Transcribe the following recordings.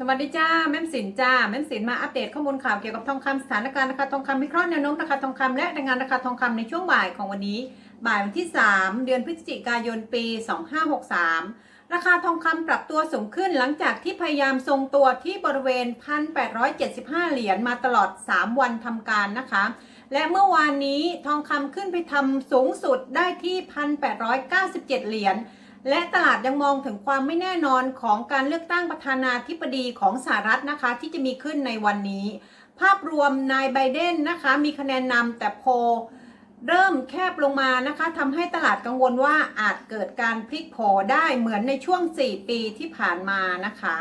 สวัสดีจ้าแม่มสินจ้าแม่มสินมาอัปเดตข้อมูลข่าวเกี่ยวกับทองคำสถานการณ์ราคาทองคำวิเคราะห์แนวโน้มราคาทองคำและรายงานราคาทองคำในช่วงบ่ายของวันนี้ บ่ายวันที่ 3 เดือนพฤศจิกายนปี 2563 ราคาทองคำปรับตัวสูงขึ้นหลังจากที่พยายามทรงตัวที่บริเวณ 1,875 เหรียญมาตลอด 3 วันทำการนะคะ และเมื่อวานนี้ทองคำขึ้นไปทำสูงสุดได้ที่ 1,897 เหรียญ และตลาดยังมองถึงความไม่แน่นอนของการเลือกตั้งประธานาธิบดีของสหรัฐนะคะ ที่จะมีขึ้นในวันนี้ ภาพรวมนายไบเดนนะคะมีคะแนนนำแต่โพเริ่มแคบลงมานะคะทำให้ตลาดกังวลว่าอาจเกิดการพลิกโผได้เหมือนในช่วง 4 ปีที่ผ่านมานะคะ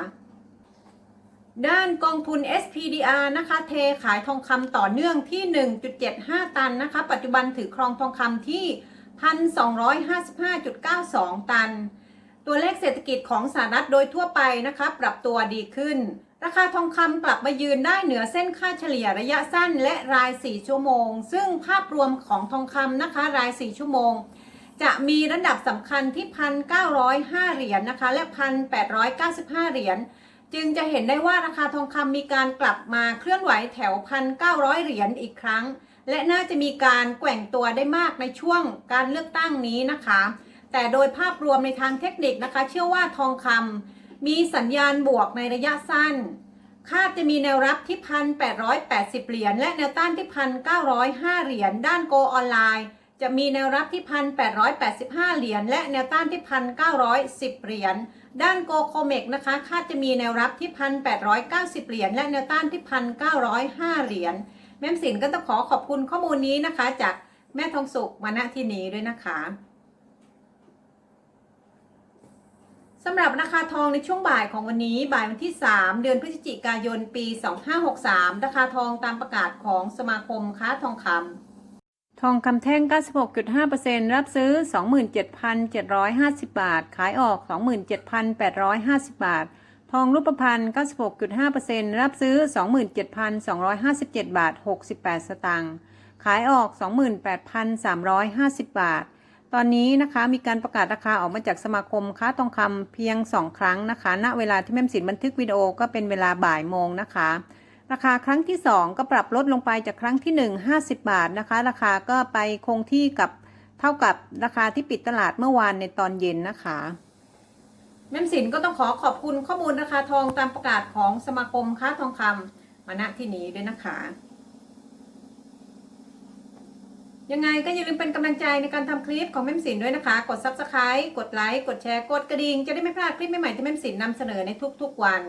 ด้านกองทุน SPDR นะคะเทขายทองคำต่อเนื่องที่ 1.75 ตันนะคะ ปัจจุบันถือครองทองคำที่ 1,255.92 ตัน ตัวเลขเศรษฐกิจของสหรัฐโดยทั่วไปนะคะปรับตัวดีขึ้น ราคาทองคำกลับมายืนได้เหนือเส้นค่าเฉลี่ยระยะสั้นและราย 4 ชั่วโมง ซึ่งภาพรวมของทองคำนะคะราย 4 ชั่วโมง จะมีระดับสำคัญที่ 1,905 เหรียญนะคะ และ 1,895 เหรียญจึงจะเห็นได้ว่าราคาทองคำมีการกลับมาเคลื่อนไหวแถว 1,900 เหรียญอีกครั้ง และน่าจะมีการแกว่งตัวได้มากในช่วงการเลือกตั้งนี้นะคะ แต่โดยภาพรวมในทางเทคนิคนะคะ เชื่อว่าทองคำมีสัญญาณบวกในระยะสั้น คาดจะมีแนวรับที่1,880เหรียญและแนวต้านที่1,905เหรียญด้านโกออนไลน์ จะมีแนวรับที่1,885เหรียญและแนวต้านที่1,910เหรียญด้านโกโคเมกนะคะ คาดจะมีแนวรับที่1,890เหรียญและแนวต้านที่1,905เหรียญ แม่สินก็ต้องขอขอบคุณข้อมูลนี้นะคะ จากแม่ทองสุกมาณที่นี้ด้วยนะคะสำหรับราคาทองในช่วงบ่ายของวันนี้บ่ายวันที่ 3 เดือนพฤศจิกายนปี 2563 ราคาทองตามประกาศของสมาคมค้าทองคำทองคำแท่ง 96.5%รับซื้อ 27,750 บาท ขายออก 27,850 บาท ทองรูปพรรณ96.5%รับซื้อ 27,257 บาท 68 สตางค์ ขายออก 28,350 บาท ตอนนี้นะคะมีการประกาศราคาออกมาจากสมาคมค้าทองคำเพียง 2 ครั้งนะคะ ณ เวลาที่แม่มสินบันทึกวิดีโอก็เป็นเวลาบ่ายโมงนะคะ ราคาครั้งที่ 2 ก็ปรับลดลงไปจากครั้งที่ 1 50 บาทนะคะ ราคาก็ไปคงที่กับเท่ากับราคาที่ปิดตลาดเมื่อวานในตอนเย็นนะคะ แม่มสินก็ต้องขอขอบคุณข้อมูลราคาทองตามประกาศของสมาคมค้าทองคำมาณที่นี้ด้วยนะคะ ยังไงก็อย่าลืมเป็นกำลังใจในการทำคลิปของแม่มสินด้วยนะคะ กด subscribe กดไลค์กดแชร์กดกระดิ่งจะได้ไม่พลาดคลิปใหม่ๆที่แม่มสินนำเสนอในทุกๆวัน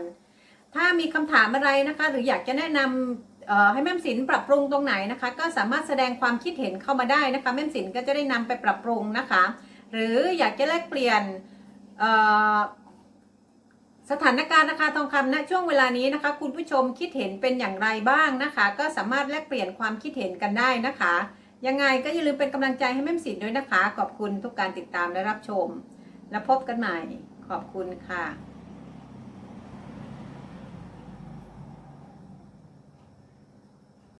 ถ้ามีคำถามอะไรนะคะ หรืออยากจะแนะนำให้แม่มสินปรับปรุงตรงไหนนะคะ ก็สามารถแสดงความคิดเห็นเข้ามาได้นะคะแม่มสินก็จะได้นำไปปรับปรุงนะคะ หรืออยากจะแลกเปลี่ยน สถานการณ์ราคาทองคำณช่วงเวลานี้นะคะ คุณผู้ชมคิดเห็นเป็นอย่างไรบ้างนะคะ ก็สามารถแลกเปลี่ยนความคิดเห็นกันได้นะคะ ยังไงก็อย่าลืมเป็นกำลังใจให้แม่มสินด้วยนะคะ ขอบคุณทุกการติดตามและรับชม แล้วพบกันใหม่ขอบคุณค่ะ